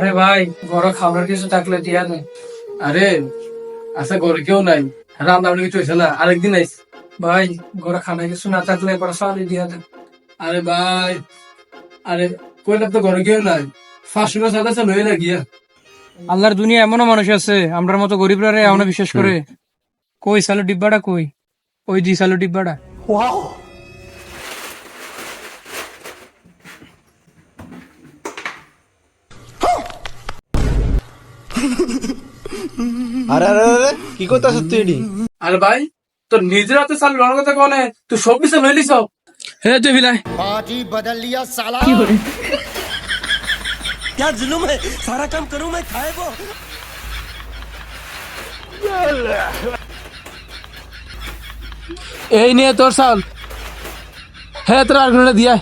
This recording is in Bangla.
আরে ভাই বড় খাবার কিছু থাকলে দিয়া দে। আরে আচ্ছা ঘরে কেউ নাই। রান্না বান্না কিছু হয়েছে না আরেকদিন আইস। ভাই ঘরে খানা কিছু না থাকলে এবার সালি দিয়া দে। আরে ভাই আরে কইলাম তো ঘরে কেউ নাই। ফাঁসি আদাছে লয়ে না গিয়া আল্লাহর দুনিয়া এমনও মানুষ আছে আমরার মতো গরিবরা রে এমন বিশ্বাস করে কই সালো ডিব্বাটা কই? ওই দি সালো ডিব্বাটা। আরে আরে আরে কি করতেছ তুই এটি আরে ভাই তোর নিজের হাতে চাল লড়ার কথা কনে তুই সব কিছু লয়ে লিস হে তুই বিলাই पार्टी बदल लिया साला क्या जुलुम है सारा काम करूं मैं खाए को এই নিয়ে তোর চাল হ্যাঁ তোর আর দিয়া